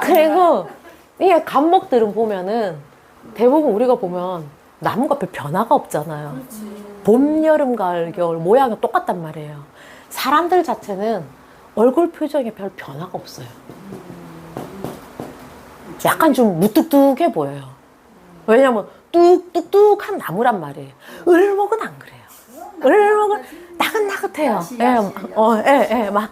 그리고 이게 감목들은 보면은 대부분 우리가 보면 나무가 별 변화가 없잖아요. 봄, 여름, 가을, 겨울 모양이 똑같단 말이에요. 사람들 자체는 얼굴 표정에 별 변화가 없어요. 약간 좀 무뚝뚝해 보여요. 왜냐면 뚝뚝뚝한 나무란 말이에요. 을목은 안 그래요. 을목은 나긋나긋해요. 예, 어, 예, 예, 막.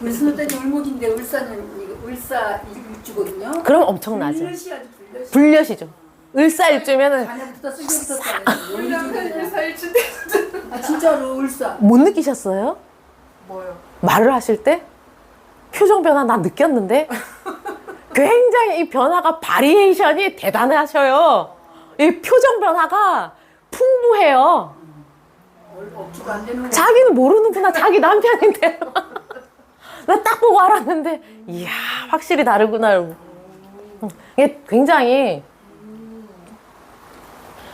순호단이 울목인데 울산은 울사 일주거든요. 그럼 엄청나죠. 불려시 아주 불려시. 불려시죠. 을사일주면은 자녀부터 쓰기부터 아 진짜로 울사. 못 느끼셨어요? 뭐요? 말을 하실 때? 표정 변화 난 느꼈는데? 굉장히 이 변화가 바리에이션이 대단하셔요. 이 표정 변화가 풍부해요. 거. 자기는 모르는구나. 자기 남편인데. 나딱 보고 알았는데, 이야, 확실히 다르구나. 이러고. 이게 굉장히.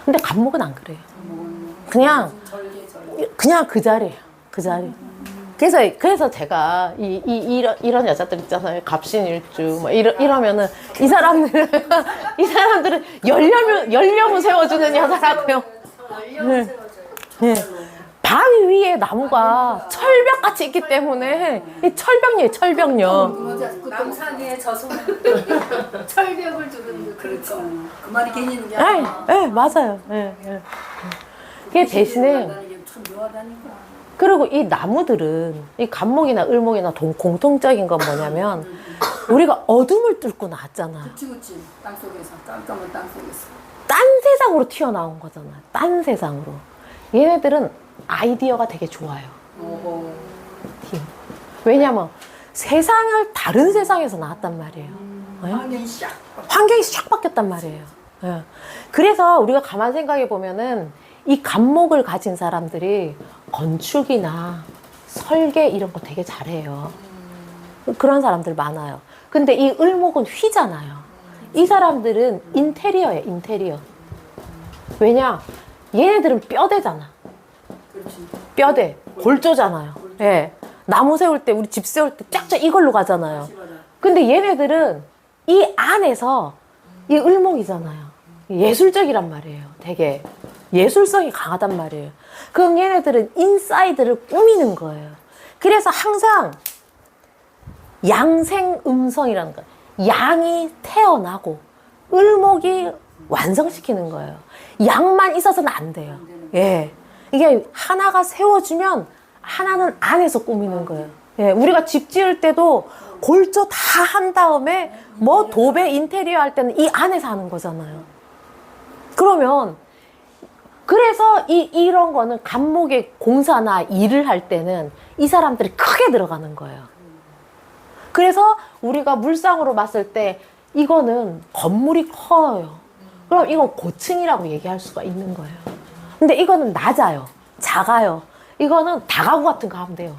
근데 감목은 안 그래요. 그냥. 그냥 그 자리예요. 그 자리. 그래서, 그래서 제가 이, 이, 이런, 이런 여자들 있잖아요. 갑신일주. 뭐 이러, 이러면은 이 사람들은, 이 사람들은 열려면, 열려면 세워주는 여자라고요. 네. 네. 바위 위에 나무가 철벽같이 있기 때문에 이 철벽녀. 그거자 그 남산 위에 저승 철벽을 두는 그렇죠. 그 말이 괜히 있는 게 예, 아니라. 예, 맞아요. 예, 예. 그게 대신에 참 묘하다니까. 그리고 이 나무들은 이 감목이나 을목이나 동- 공통적인 건 뭐냐면 우리가 어둠을 뚫고 나왔잖아. 그치 그치. 땅 속에서 깜깜한 땅 속에서. 딴 세상으로 튀어나온 거잖아. 딴 세상으로. 얘네들은 아이디어가 되게 좋아요. 팀. 왜냐면 세상을 다른 세상에서 나왔단 말이에요. 예? 환경이 싹. 환경이 샥 바뀌었단 말이에요. 예. 그래서 우리가 가만 생각해 보면은 이 감목을 가진 사람들이 건축이나 설계 이런 거 되게 잘해요. 그런 사람들 많아요. 근데 이 을목은 휘잖아요. 이 사람들은 인테리어예요, 인테리어. 왜냐? 얘네들은 뼈대잖아. 뼈대. 골조잖아요. 예. 나무 세울 때, 우리 집 세울 때 쫙쫙 이걸로 가잖아요. 근데 얘네들은 이 안에서 이 을목이잖아요. 예술적이란 말이에요. 되게 예술성이 강하단 말이에요. 그럼 얘네들은 인사이드를 꾸미는 거예요. 그래서 항상 양생 음성이라는 거. 양이 태어나고 을목이 완성시키는 거예요. 양만 있어서는 안 돼요. 예. 이게 하나가 세워주면 하나는 안에서 꾸미는 거예요. 예. 우리가 집 지을 때도 골조 다 한 다음에 뭐 도배 인테리어 할 때는 이 안에서 하는 거잖아요. 그러면 그래서 이 이런 거는 감목의 공사나 일을 할 때는 이 사람들이 크게 들어가는 거예요. 그래서 우리가 물상으로 봤을 때 이거는 건물이 커요. 그럼 이건 고층이라고 얘기할 수가 있는 거예요. 근데 이거는 낮아요. 작아요. 이거는 다가구 같은 거 하면 돼요.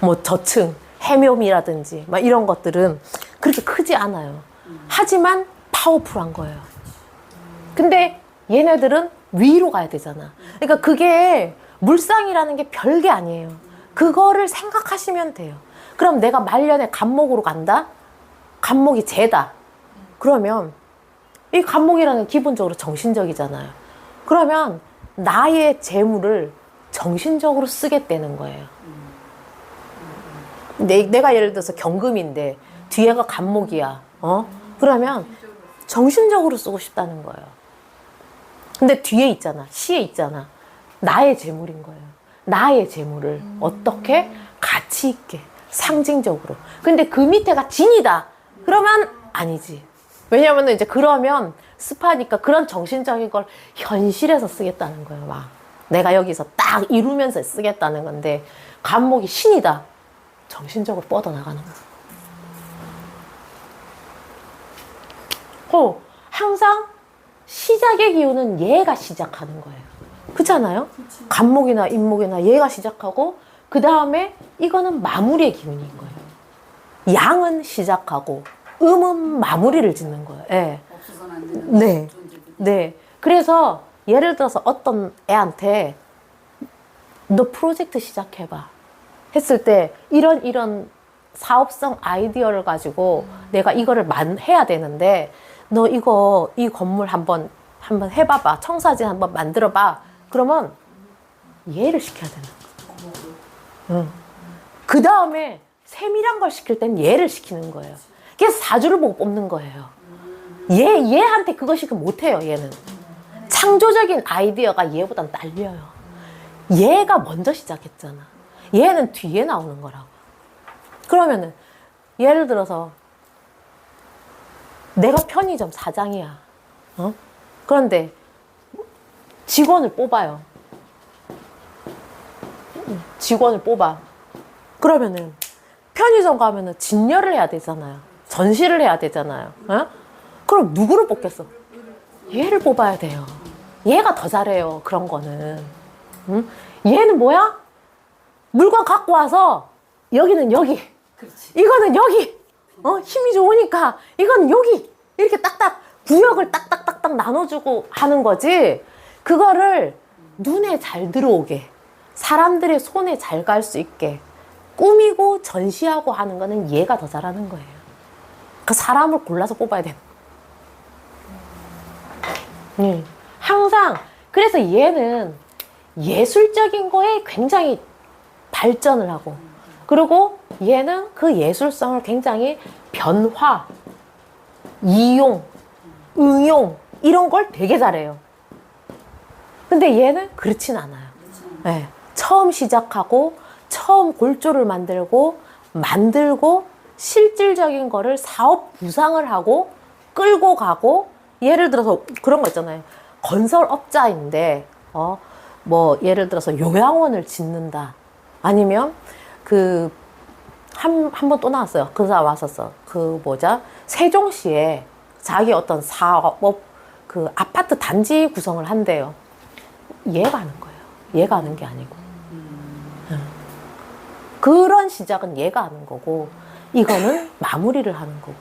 뭐 저층, 해묘미라든지 막 이런 것들은 그렇게 크지 않아요. 하지만 파워풀한 거예요. 근데 얘네들은 위로 가야 되잖아. 그러니까 그게 물상이라는 게 별게 아니에요. 그거를 생각하시면 돼요. 그럼 내가 말년에 감목으로 간다? 감목이 재다. 그러면 이 감목이라는 기본적으로 정신적이잖아요. 그러면 나의 재물을 정신적으로 쓰겠다는 거예요. 내, 내가 예를 들어서 경금인데 뒤에가 감목이야. 어? 그러면 정신적으로 쓰고 싶다는 거예요. 근데 뒤에 있잖아. 시에 있잖아. 나의 재물인 거예요. 나의 재물을 어떻게 가치 있게 상징적으로. 근데 그 밑에가 진이다. 그러면 아니지. 왜냐면 이제 그러면 습하니까 그런 정신적인 걸 현실에서 쓰겠다는 거예요. 막 내가 여기서 딱 이루면서 쓰겠다는 건데 감목이 신이다. 정신적으로 뻗어나가는 거예요. 어, 항상 시작의 기운은 얘가 시작하는 거예요. 그렇잖아요? 간목이나 인목이나 얘가 시작하고 그 다음에 이거는 마무리의 기운인 거예요. 양은 시작하고 음은 마무리를 짓는 거예요. 예. 없어서는 안 되는 네. 존재들. 네. 그래서 예를 들어서 어떤 애한테 너 프로젝트 시작해봐. 했을 때 이런 이런 사업성 아이디어를 가지고 내가 이거를 만 해야 되는데 너 이거 이 건물 한번 한번 해봐봐 청사진 한번 만들어봐 그러면 이해를 시켜야 되는 거야. 그 다음에 세밀한 걸 시킬 땐 얘를 시키는 거예요. 그래서 사주를 보고 뽑는 거예요. 얘 얘한테 그거 시키면 못해요. 얘는 창조적인 아이디어가 얘보단 딸려요. 얘가 먼저 시작했잖아. 얘는 뒤에 나오는 거라고. 그러면은 예를 들어서 내가 편의점 사장이야. 어? 그런데 직원을 뽑아요. 직원을 뽑아. 그러면은 편의점 가면은 진열을 해야 되잖아요. 전시를 해야 되잖아요. 어? 그럼 누구를 뽑겠어? 얘를 뽑아야 돼요. 얘가 더 잘해요. 그런 거는. 응? 얘는 뭐야? 물건 갖고 와서 여기는 여기, 그렇지. 이거는 여기. 어 힘이 좋으니까 이거는 여기 이렇게 딱딱 구역을 딱딱딱딱 나눠주고 하는 거지. 그거를 눈에 잘 들어오게 사람들의 손에 잘 갈 수 있게 꾸미고 전시하고 하는 거는 얘가 더 잘하는 거예요. 그 사람을 골라서 뽑아야 되는. 음, 항상 그래서 얘는 예술적인 거에 굉장히 발전을 하고 그리고 얘는 그 예술성을 굉장히 변화, 이용, 응용 이런 걸 되게 잘해요. 근데 얘는 그렇진 않아요. 네, 처음 시작하고 처음 골조를 만들고 만들고 실질적인 거를 사업 구상을 하고 끌고 가고 예를 들어서 그런 거 있잖아요. 건설업자인데 어 뭐 예를 들어서 요양원을 짓는다. 아니면 그 한 한 번 또 나왔어요. 그 사람 왔었어. 그 뭐자 세종시에 자기 어떤 사업 그 아파트 단지 구성을 한대요. 얘가 하는 거예요. 얘가 하는 게 아니고. 응. 그런 시작은 얘가 하는 거고, 이거는 마무리를 하는 거고.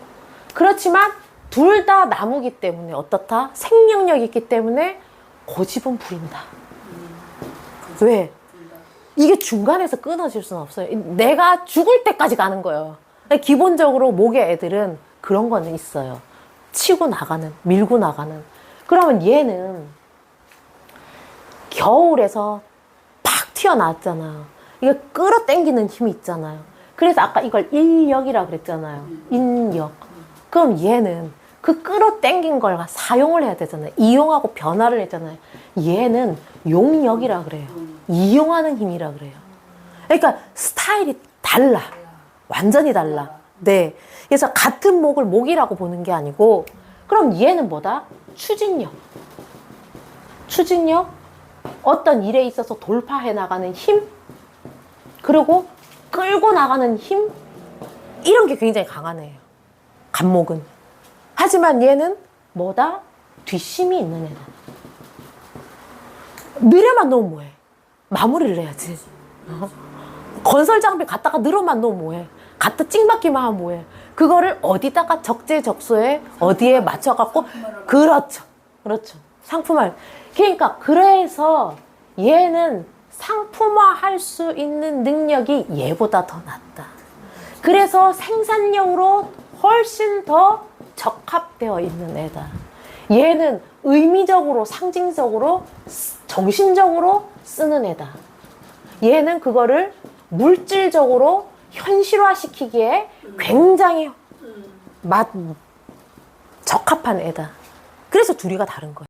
그렇지만 둘 다 나무기 때문에 어떻다? 생명력이 있기 때문에 고집은 부린다. 왜? 이게 중간에서 끊어질 수는 없어요. 내가 죽을 때까지 가는 거예요. 기본적으로 목의 애들은 그런 거는 있어요. 치고 나가는, 밀고 나가는. 그러면 얘는 겨울에서 팍 튀어나왔잖아요. 이거 끌어 당기는 힘이 있잖아요. 그래서 아까 이걸 인력이라 그랬잖아요. 인력. 그럼 얘는 그 끌어당긴 걸 사용을 해야 되잖아요. 이용하고 변화를 했잖아요. 얘는 용력이라 그래요. 이용하는 힘이라 그래요. 그러니까 스타일이 달라. 완전히 달라. 네. 그래서 같은 목을 목이라고 보는 게 아니고, 그럼 얘는 뭐다? 추진력. 추진력? 어떤 일에 있어서 돌파해 나가는 힘? 그리고 끌고 나가는 힘? 이런 게 굉장히 강한 애예요. 간목은. 하지만 얘는 뭐다? 뒷심이 있는 애다. 느려만 놓으면 뭐해? 마무리를 해야지. 어? 건설 장비 갖다가 늘어만 놓으면 뭐해? 갖다 찡받기만 하면 뭐해? 그거를 어디다가 적재적소에 어디에 맞춰갖고 그렇죠, 그렇죠. 상품화. 그러니까 그래서 얘는 상품화할 수 있는 능력이 얘보다 더 낫다. 그래서 생산력으로 훨씬 더 적합되어 있는 애다. 얘는 의미적으로, 상징적으로, 쓰- 정신적으로 쓰는 애다. 얘는 그거를 물질적으로 현실화시키기에 굉장히 맛, 적합한 애다. 그래서 둘이가 다른 거예요.